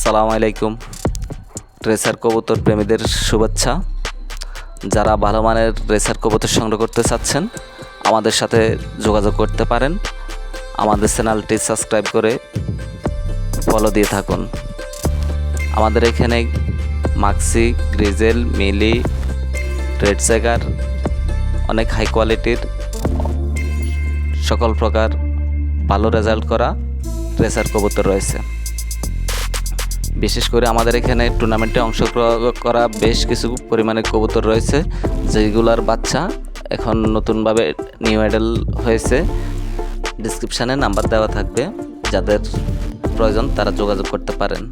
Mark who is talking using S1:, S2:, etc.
S1: সালাম আলাইকুম। রেসার কবুতর প্রেমীদের শুভেচ্ছা। যারা ভালো মানের রেসার কবুতর সংগ্রহ করতে চাচ্ছেন, আমাদের সাথে যোগাযোগ করতে পারেন। আমাদের চ্যানেলটি সাবস্ক্রাইব করে ফলো দিয়ে থাকুন। আমাদের এখানে মাক্সি, গ্রিজেল, মিলি, রেড সেগার অনেক হাই কোয়ালিটির সকল প্রকার ভালো রেজাল্ট করা রেসার কবুতর রয়েছে। বিশেষ করে আমাদের এখানে টুর্নামেন্টে অংশগ্রহণ করা বেশ কিছু পরিমাণে কবুতর রয়েছে, যেগুলার বাচ্চা এখন নতুনভাবে নিউ মেডেল হয়েছে। ডিসক্রিপশানে নাম্বার দেওয়া থাকবে, যাদের প্রয়োজন তারা যোগাযোগ করতে পারেন।